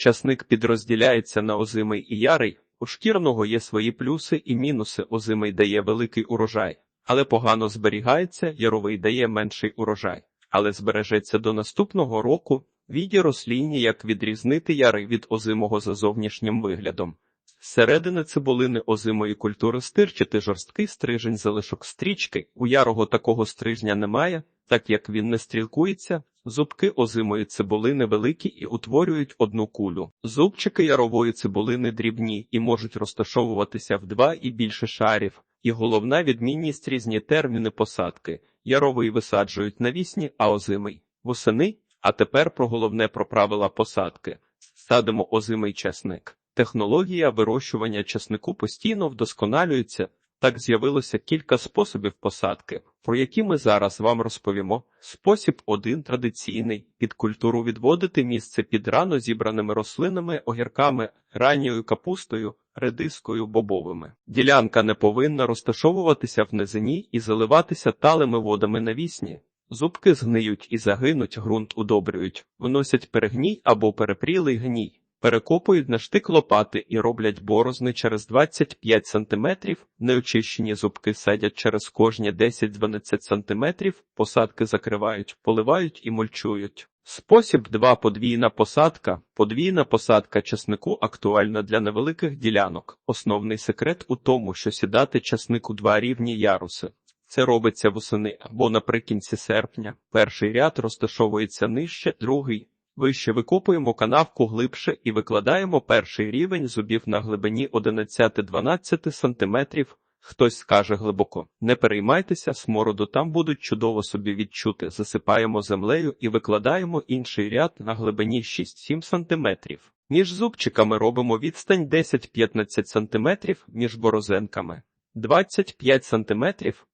Часник підрозділяється на озимий і ярий. У шкірного є свої плюси і мінуси. Озимий дає великий урожай, але погано зберігається, яровий дає менший урожай, але збережеться до наступного року. Віді рослінні, як відрізнити ярий від озимого за зовнішнім виглядом. Зсередини цибулини озимої культури стирчити жорсткий стрижень залишок стрічки. У ярого такого стрижня немає, так як він не стрілкується. Зубки озимої цибулини великі і утворюють одну кулю. Зубчики ярової цибулини дрібні і можуть розташовуватися в два і більше шарів. І головна відмінність різні терміни посадки. Яровий висаджують навісні, а озимий восени. А тепер про головне про правила посадки. Садимо озимий часник. Технологія вирощування часнику постійно вдосконалюється. Так з'явилося кілька способів посадки, про які ми зараз вам розповімо. Спосіб один традиційний під культуру відводити місце під рано зібраними рослинами, огірками, ранньою капустою, редискою, бобовими. Ділянка не повинна розташовуватися в низині і заливатися талими водами навісні. Зубки згниють і загинуть, ґрунт удобрюють, вносять перегній або перепрілий гній. Перекопують на штик лопати і роблять борозни через 25 см, неочищені зубки садять через кожні 10-12 см, посадки закривають, поливають і мульчують. Спосіб 2. Подвійна посадка. Подвійна посадка часнику актуальна для невеликих ділянок. Основний секрет у тому, що сідати часник у два рівні яруси. Це робиться восени або наприкінці серпня. Перший ряд розташовується нижче, другий Вище викопуємо канавку глибше і викладаємо перший рівень зубів на глибині 11-12 см. Хтось скаже глибоко. Не переймайтеся, смороду там будуть чудово собі відчути. Засипаємо землею і викладаємо інший ряд на глибині 6-7 см. Між зубчиками робимо відстань 10-15 см між борозенками. 25 см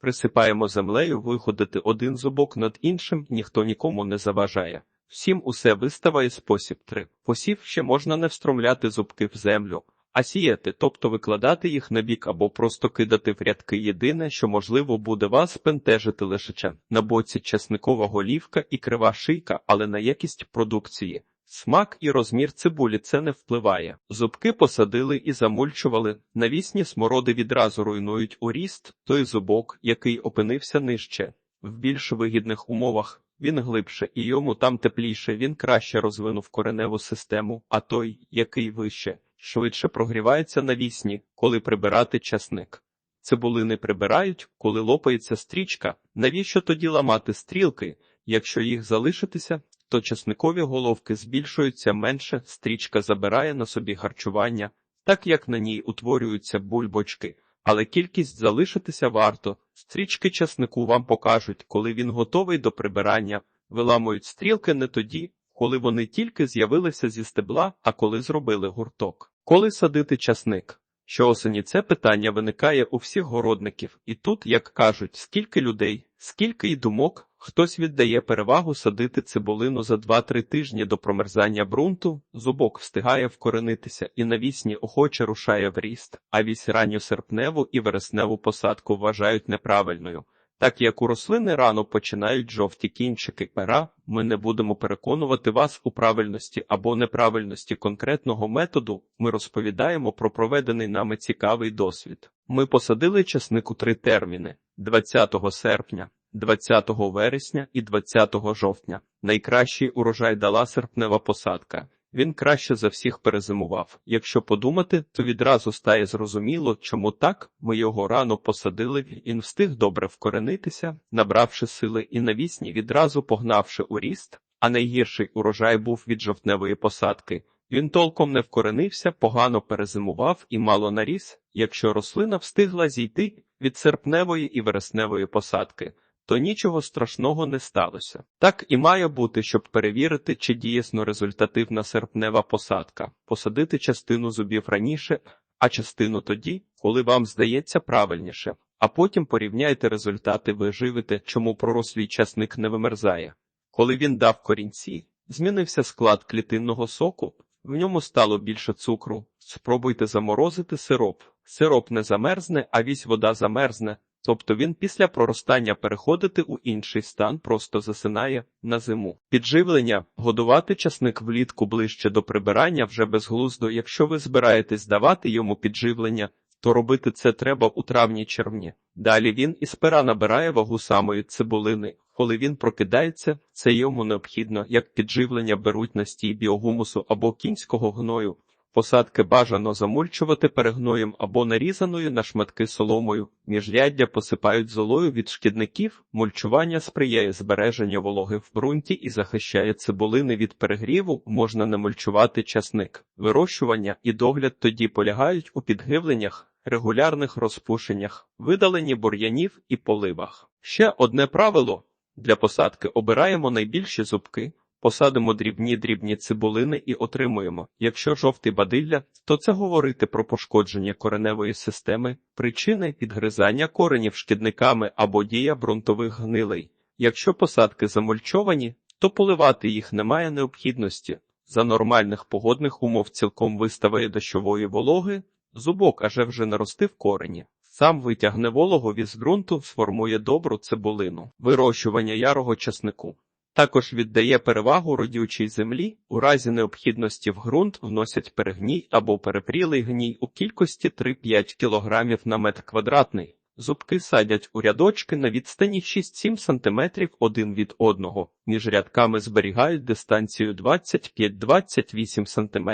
присипаємо землею, виходити один зубок над іншим, ніхто нікому не заважає. Всім усе виставає спосіб 3. Посів ще можна не встромляти зубки в землю, а сіяти, тобто викладати їх на бік або просто кидати в рядки. Єдине, що можливо буде вас пентежити лишече на боці часникова голівка і крива шийка, але на якість продукції. Смак і розмір цибулі це не впливає. Зубки посадили і замульчували. Навісні смороди відразу руйнують у ріст той зубок, який опинився нижче. В більш вигідних умовах він глибше і йому там тепліше, він краще розвинув кореневу систему, а той, який вище, швидше прогрівається на вісні, коли прибирати часник. Цибулини прибирають, коли лопається стрічка. Навіщо тоді ламати стрілки? Якщо їх залишитися, то часникові головки збільшуються менше, стрічка забирає на собі харчування, так як на ній утворюються бульбочки але кількість залишитися варто. Стрічки часнику вам покажуть, коли він готовий до прибирання, виламують стрілки не тоді, коли вони тільки з'явилися зі стебла, а коли зробили гурток. Коли садити часник? Щоосені це питання виникає у всіх городників, і тут, як кажуть, скільки людей, скільки і думок, хтось віддає перевагу садити цибулину за 2-3 тижні до промерзання брунту, зубок встигає вкоренитися і навісні охоче рушає в ріст, а вісь серпневу і вересневу посадку вважають неправильною. Так як у рослини рано починають жовті кінчики пера, ми не будемо переконувати вас у правильності або неправильності конкретного методу. Ми розповідаємо про проведений нами цікавий досвід. Ми посадили часник три терміни: 20 серпня, 20 вересня і 20 жовтня. Найкращий урожай дала серпнева посадка. Він краще за всіх перезимував. Якщо подумати, то відразу стає зрозуміло, чому так ми його рано посадили, він встиг добре вкоренитися, набравши сили і навісні, відразу погнавши у ріст, а найгірший урожай був від жовтневої посадки. Він толком не вкоренився, погано перезимував і мало наріс, якщо рослина встигла зійти від серпневої і вересневої посадки то нічого страшного не сталося. Так і має бути, щоб перевірити, чи дійсно результативна серпнева посадка, посадити частину зубів раніше, а частину тоді, коли вам здається правильніше. А потім порівняйте результати, ви живете, чому пророслий часник не вимерзає. Коли він дав корінці, змінився склад клітинного соку, в ньому стало більше цукру. Спробуйте заморозити сироп. Сироп не замерзне, а вісь вода замерзне, Тобто він після проростання переходити у інший стан просто засинає на зиму. Підживлення годувати часник влітку ближче до прибирання вже безглуздо. Якщо ви збираєтесь давати йому підживлення, то робити це треба у травні-червні. Далі він із пера набирає вагу самої цибулини. Коли він прокидається, це йому необхідно, як підживлення беруть настій біогумусу або кінського гною. Посадки бажано замульчувати перегноєм або нарізаною на шматки соломою. Міжряддя посипають золою від шкідників. Мульчування сприяє збереженню вологи в ґрунті і захищає цибулини від перегріву. Можна не мульчувати часник. Вирощування і догляд тоді полягають у підгивленнях, регулярних розпушеннях, видаленні бур'янів і поливах. Ще одне правило для посадки обираємо найбільші зубки. Посадимо дрібні дрібні цибулини і отримуємо. Якщо жовтий бадилля, то це говорити про пошкодження кореневої системи, причини підгризання коренів шкідниками або дія ґрунтових гнилей. Якщо посадки замульчовані, то поливати їх немає необхідності. За нормальних погодних умов цілком виставає дощової вологи, зубок аже вже наростив корені. Сам витягне вологу із ґрунту, сформує добру цибулину. Вирощування ярого часнику. Також віддає перевагу родючій землі, у разі необхідності в ґрунт вносять перегній або перепрілий гній у кількості 3-5 кг на метр квадратний. Зубки садять у рядочки на відстані 6-7 см один від одного. Між рядками зберігають дистанцію 25-28 см.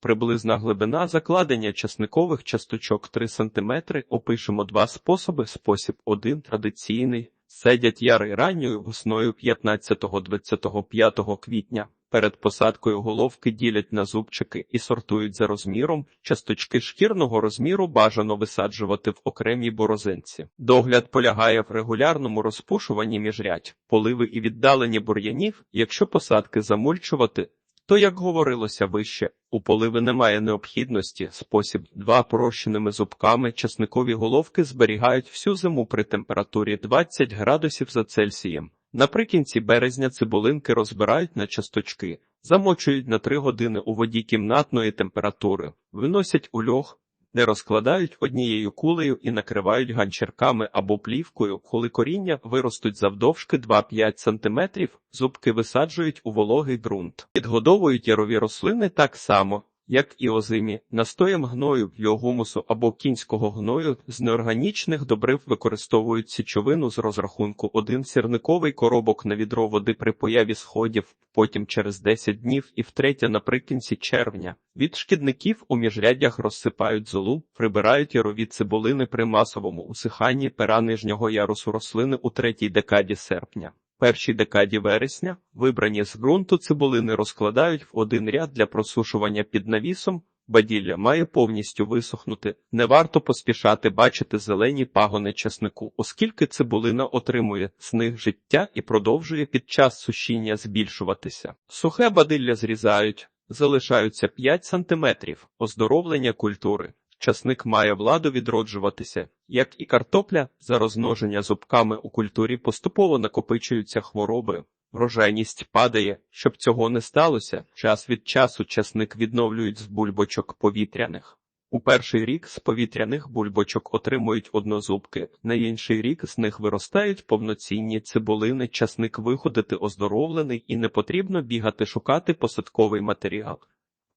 Приблизна глибина закладення часникових часточок 3 см. Опишемо два способи. Спосіб 1 традиційний. Садять яри ранньою весною 15-25 квітня. Перед посадкою головки ділять на зубчики і сортують за розміром. Часточки шкірного розміру бажано висаджувати в окремій борозинці. Догляд полягає в регулярному розпушуванні міжрядь, поливи і віддалені бур'янів, якщо посадки замульчувати. То, як говорилося вище, у поливи немає необхідності. Спосіб два прощеними зубками часникові головки зберігають всю зиму при температурі 20 градусів за Цельсієм. Наприкінці березня цибулинки розбирають на часточки, замочують на 3 години у воді кімнатної температури, виносять у льох, не розкладають однією кулею і накривають ганчірками або плівкою, коли коріння виростуть завдовжки 2-5 см, зубки висаджують у вологий ґрунт. Підгодовують ярові рослини так само, як і озимі, настоєм гною, біогумусу або кінського гною з неорганічних добрив використовують січовину з розрахунку один сірниковий коробок на відро води при появі сходів, потім через 10 днів і втретє наприкінці червня. Від шкідників у міжряддях розсипають золу, прибирають ярові цибулини при масовому усиханні пера нижнього ярусу рослини у третій декаді серпня. Першій декаді вересня вибрані з ґрунту цибулини розкладають в один ряд для просушування під навісом. Баділля має повністю висохнути. Не варто поспішати бачити зелені пагони часнику, оскільки цибулина отримує з них життя і продовжує під час сушіння збільшуватися. Сухе бадилля зрізають, залишаються 5 см оздоровлення культури. Часник має владу відроджуватися, як і картопля, за розмноження зубками у культурі поступово накопичуються хвороби. Врожайність падає, щоб цього не сталося. Час від часу часник відновлюють з бульбочок повітряних. У перший рік з повітряних бульбочок отримують однозубки, на інший рік з них виростають повноцінні цибулини. Часник виходити оздоровлений і не потрібно бігати шукати посадковий матеріал.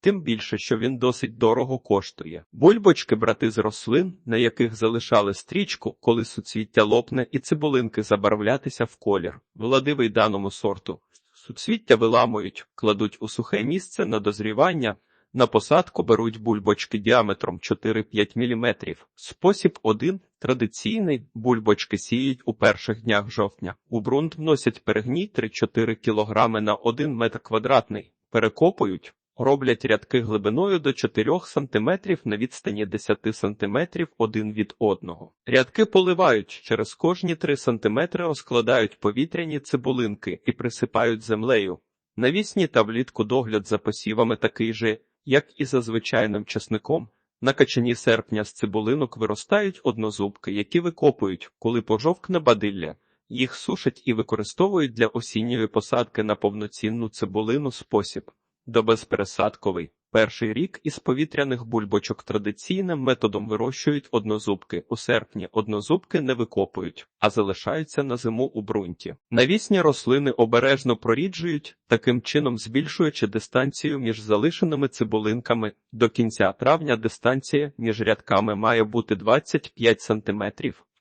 Тим більше, що він досить дорого коштує. Бульбочки брати з рослин, на яких залишали стрічку, коли суцвіття лопне і цибулинки забарвлятися в колір, владивий даному сорту. Суцвіття виламують, кладуть у сухе місце на дозрівання. На посадку беруть бульбочки діаметром 4-5 мм. Спосіб 1. Традиційний бульбочки сіють у перших днях жовтня. У ґрунт вносять перегній 3-4 кг на 1 метр квадратний. Перекопують, Роблять рядки глибиною до 4 см на відстані 10 см один від одного. Рядки поливають через кожні 3 см розкладають повітряні цибулинки і присипають землею. Навісні та влітку догляд за посівами такий же, як і за звичайним часником. На качані серпня з цибулинок виростають однозубки, які викопують, коли пожовкне бадилля. Їх сушать і використовують для осінньої посадки на повноцінну цибулину спосіб до безпересадковий. Перший рік із повітряних бульбочок традиційним методом вирощують однозубки. У серпні однозубки не викопують, а залишаються на зиму у ґрунті. Навісні рослини обережно проріджують, таким чином збільшуючи дистанцію між залишеними цибулинками. До кінця травня дистанція між рядками має бути 25 см,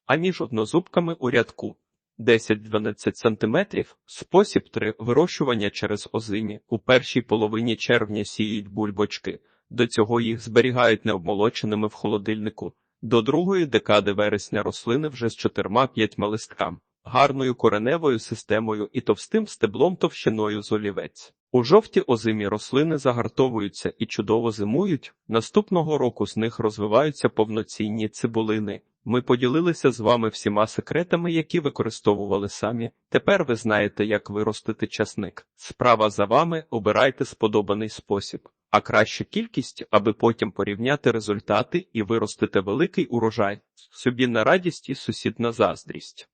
а між однозубками у рядку 10-12 см. Спосіб 3. Вирощування через озимі. У першій половині червня сіють бульбочки. До цього їх зберігають необмолоченими в холодильнику. До другої декади вересня рослини вже з 4-5 листками, гарною кореневою системою і товстим стеблом товщиною з олівець. У жовті озимі рослини загартовуються і чудово зимують. Наступного року з них розвиваються повноцінні цибулини. Ми поділилися з вами всіма секретами, які використовували самі. Тепер ви знаєте, як виростити часник. Справа за вами, обирайте сподобаний спосіб, а краще кількість, аби потім порівняти результати і виростити великий урожай. Собі на радість і сусід на заздрість.